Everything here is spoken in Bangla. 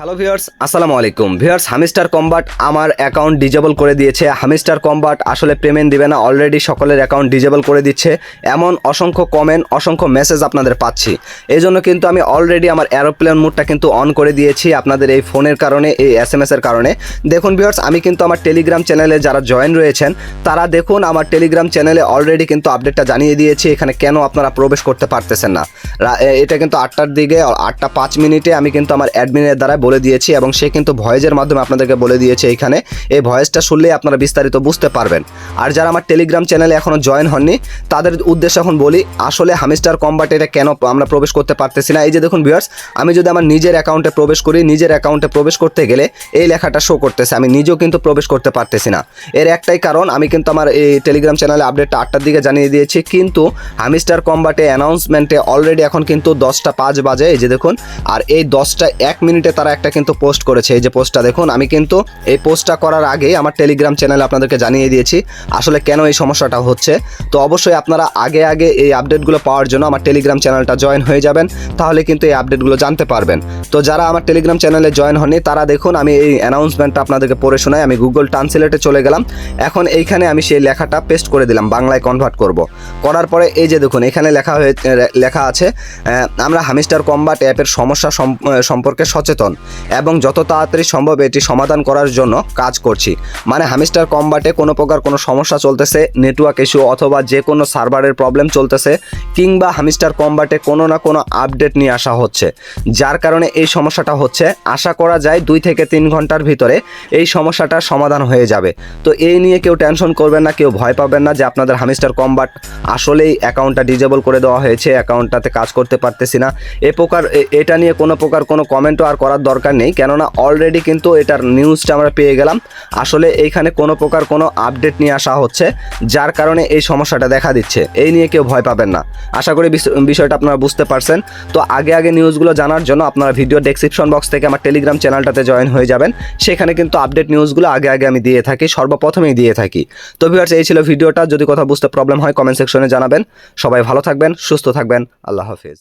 হ্যালো ভিউয়ার্স আসসালামু আলাইকুম ভিউয়ার্স হামিস্টার কম্বাট আমার অ্যাকাউন্ট ডিজেবল করে দিয়েছে। হামিস্টার কম্বাট আসলে পেমেন্ট দিবে না। অলরেডি সকলের অ্যাকাউন্ট ডিজেবল করে দিচ্ছে। এমন অসংখ্য কমেন্ট অসংখ্য মেসেজ আপনাদের পাচ্ছি। এই জন্য কিন্তু আমি অলরেডি আমার অ্যারোপ্লেন মুডটা কিন্তু অন করে দিয়েছি আপনাদের এই ফোনের কারণে, এই এস এম এসের কারণে। দেখুন ভিউয়ার্স আমি কিন্তু আমার টেলিগ্রাম চ্যানেলে যারা জয়েন রয়েছেন, তারা দেখুন আমার টেলিগ্রাম চ্যানেলে অলরেডি কিন্তু আপডেটটা জানিয়ে দিয়েছি। এখানে কেন আপনারা প্রবেশ করতে পারতেছেন না? এটা কিন্তু আটটার দিকে, আটটা পাঁচ মিনিটে আমি কিন্তু আমার অ্যাডমিনের দ্বারা বলে দিয়েছি এবং সে কিন্তু ভয়েসের মাধ্যমে আপনাদেরকে বলে দিয়েছে এইখানে এই ভয়েসটা শুনলেই আপনারা বিস্তারিত বুঝতে পারবেন। আর যারা আমার টেলিগ্রাম চ্যানেলে এখনও জয়েন হননি, তাদের উদ্দেশ্যে এখন বলি, আসলে হামিস্টার কম্বাট এটা কেন আমরা প্রবেশ করতে পারতেছি না? এই যে দেখুন ভিউয়ার্স আমি যদি আমার নিজের অ্যাকাউন্টে প্রবেশ করি, নিজের অ্যাকাউন্টে প্রবেশ করতে গেলে এই লেখাটা শো করতেছে। আমি নিজেও কিন্তু প্রবেশ করতে পারতেছি না। এর একটাই কারণ, আমি কিন্তু আমার এই টেলিগ্রাম চ্যানেলে আপডেটটা আটটার দিকে জানিয়ে দিয়েছি, কিন্তু হামিস্টার কম্বাটে অ্যানাউন্সমেন্টে অলরেডি এখন কিন্তু দশটা পাঁচ বাজে, এই যে দেখুন। আর এই দশটা এক মিনিটে তারা একটা কিন্তু পোস্ট করেছে। এই যে পোস্টটা দেখুন, আমি কিন্তু এই পোস্টটা করার আগেই আমার টেলিগ্রাম চ্যানেলে আপনাদেরকে জানিয়ে দিয়েছি আসলে কেন এই সমস্যাটা হচ্ছে। তো অবশ্যই আপনারা আগে আগে এই আপডেটগুলো পাওয়ার জন্য আমার টেলিগ্রাম চ্যানেলটা জয়েন হয়ে যাবেন, তাহলে কিন্তু এই আপডেটগুলো জানতে পারবেন। তো যারা আমার টেলিগ্রাম চ্যানেলে জয়েন হননি, তারা দেখুন, আমি এই অ্যানাউন্সমেন্টটা আপনাদেরকে পড়ে শোনাই, আমি গুগল ট্রান্সলেটে চলে গেলাম। এখন এইখানে আমি সেই লেখাটা পেস্ট করে দিলাম, বাংলায় কনভার্ট করব। করার পরে এই যে দেখুন, এখানে লেখা হয়ে লেখা আছে আমরা হামিস্টার কম্বাট অ্যাপের সমস্যা সম- সম্পর্কে সচেতন। এবং যত তাড়াতাড়ি সম্ভব এটি সমাধান করার জন্য কাজ করছি। মানে হামিস্টার কম্বাটে কোনো প্রকার কোনো সমস্যা চলতেছে, নেটওয়ার্ক ইস্যু অথবা যে কোনো সার্ভারের প্রবলেম চলতেছে, কিংবা হামিস্টার কম্বাটে কোনো না কোনো আপডেট নিয়ে আসা হচ্ছে। যার কারণে এই সমস্যাটা হচ্ছে। আশা করা যায় দুই থেকে তিন ঘণ্টার ভিতরে এই সমস্যাটার সমাধান হয়ে যাবে। তো এই নিয়ে কেউ টেনশন করবেন না, কেউ ভয় পাবেন না যে আপনাদের হামিস্টার কম্বাট আসলেই অ্যাকাউন্টটা ডিজেবল করে দেওয়া হয়েছে, অ্যাকাউন্টটাতে কাজ করতে পারতেছি না। এ প্রকার এটা নিয়ে কোনো প্রকার কোনো কমেন্টও আর করার দরকার নেই। কেননা অলরেডি কিন্তু এটার নিউজটা আমরা পেয়ে গেলাম। আসলে এইখানে কোনো প্রকার কোনো আপডেট নিয়ে আসা হচ্ছে, যার কারণে এই সমস্যাটা দেখা দিচ্ছে। এই নিয়ে কেউ ভয় পাবেন না। আশা করি বিষ- বিষয়টা আপনারা বুঝতে পারছেন। তো আগে আগে নিউজগুলো জানার জন্য আপনারা ভিডিও ডেসক্রিপশন বক্স থেকে আমার টেলিগ্রাম চ্যানেলটাতে জয়েন হয়ে যাবেন। সেখানে কিন্তু আপডেট নিউজগুলো আগে আগে আমি দিয়ে থাকি, সর্বপ্রথমেই দিয়ে থাকি। তো ভিউয়ার্স এই ছিল ভিডিওটা যদি কথা বুঝতে প্রবলেম হয় কমেন্ট সেকশনে জানাবেন। সবাই ভালো থাকবেন, সুস্থ থাকবেন। আল্লাহ হাফিজ।